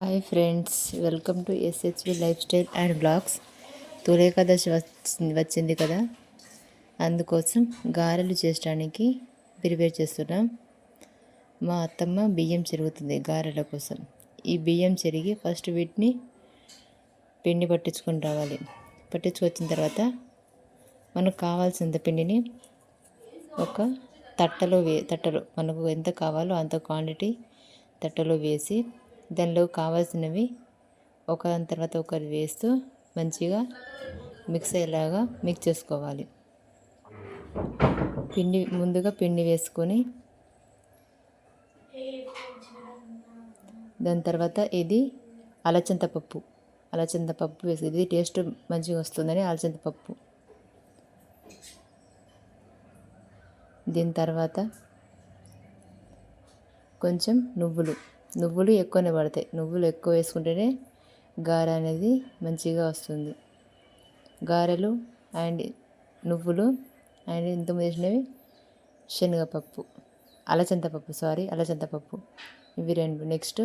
Hi friends welcome to SHV lifestyle and blogs దశ వచ్చింది వచ్చింది కదా? అందుకోసం గారెలు చేయడానికి ప్రిపేర్ చేస్తున్నాం. మా అత్తమ్మ బియ్యం చెరుగుతుంది గారెల కోసం. ఈ బియ్యం చెరిగి ఫస్ట్ వీటిని పిండి పట్టించుకొని రావాలి. పట్టించుకొచ్చిన తర్వాత మనకు కావాల్సినంత పిండిని ఒక తట్టలో వే తట్టలో మనకు ఎంత కావాలో అంత క్వాంటిటీ తట్టలో వేసి దానిలో కావాల్సినవి ఒకదాని తర్వాత ఒకటి వేస్తూ మంచిగా మిక్స్ అయ్యేలాగా మిక్స్ చేసుకోవాలి. పిండి ముందుగా పిండి వేసుకొని దాని తర్వాత ఇది అలచింత పప్పు అలచింత పప్పు వేసి ఇది టేస్ట్ మంచిగా వస్తుందని అలచింత పప్పు దీని తర్వాత కొంచెం నువ్వులు. నువ్వులు ఎక్కువనే పడతాయి. నువ్వులు ఎక్కువ వేసుకుంటేనే గారె అనేది మంచిగా వస్తుంది. గారెలు అండ్ నువ్వులు అండ్ ఇంత వేసినవి శనగపప్పు అలచంతపప్పు సారీ అలచంతపప్పు ఇవి రెండు. నెక్స్ట్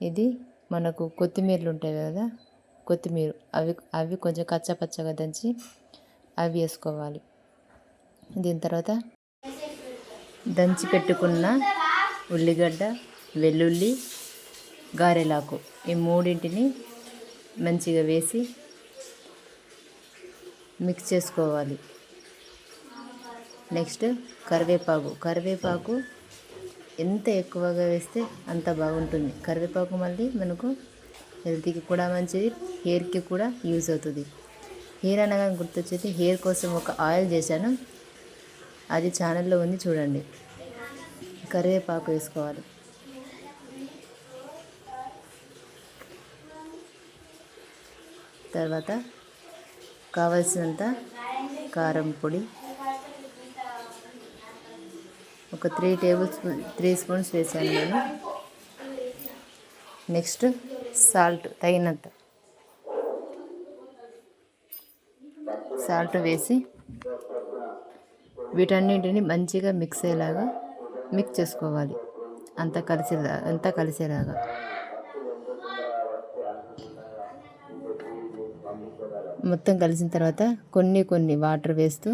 ఇది మనకు కొత్తిమీరలు ఉంటాయి కదా కొత్తిమీర. అవి అవి కొంచెం కచ్చపచ్చగా దంచి అవి వేసుకోవాలి. దీని తర్వాత దంచి పెట్టుకున్న ఉల్లిగడ్డ వెల్లుల్లి గారెలాకు ఈ మూడింటిని మంచిగా వేసి మిక్స్ చేసుకోవాలి. నెక్స్ట్ కరివేపాకు. కరివేపాకు ఎంత ఎక్కువగా వేస్తే అంత బాగుంటుంది. కరివేపాకు మళ్ళీ మనకు హెల్త్కి కూడా మంచిది హెయిర్కి కూడా యూజ్ అవుతుంది. హెయిర్ అనగా గుర్తొచ్చేది హెయిర్ కోసం ఒక ఆయిల్ చేశాను. అది ఛానల్లో ఉంది చూడండి. కరివేపాకు వేసుకోవాలి. తర్వాత కావలసినంత కారం పొడి. ఒక three tablespoon three spoons వేసాను నేను. నెక్స్ట్ సాల్ట్ తగినంత. సాల్ట్ వేసి వీటన్నింటిని మంచిగా మిక్స్ అయ్యేలాగా మిక్స్ చేసుకోవాలి. అంతా కలిసేలా అంతా కలిసేలాగా. మొత్తం కలిసిన తర్వాత కొన్ని కొన్ని వాటర్ వేస్తూ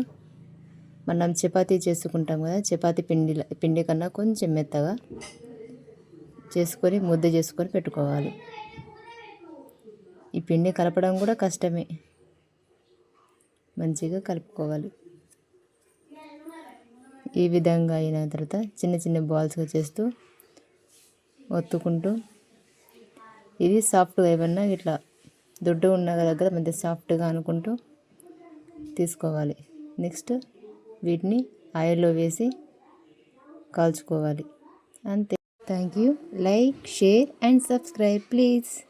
మనం చపాతీ చేసుకుంటాం కదా చపాతీ పిండి పిండి కన్నా కొంచెం మెత్తగా చేసుకొని ముద్ద చేసుకొని పెట్టుకోవాలి. ఈ పిండి కలపడం కూడా కష్టమే. మంచిగా కలుపుకోవాలి. ఈ విధంగా అయిన తర్వాత చిన్న చిన్న బాల్స్గా చేస్తూ ఒత్తుకుంటూ ఇది సాఫ్ట్గా ఏమన్నా ఇట్లా దొడ్డు ఉన్న దగ్గర మంచి సాఫ్ట్గా అనుకుంటూ తీసుకోవాలి. నెక్స్ట్ వీటిని ఆయిల్లో వేసి కాల్చుకోవాలి. అంతే. Thank you like share and subscribe please.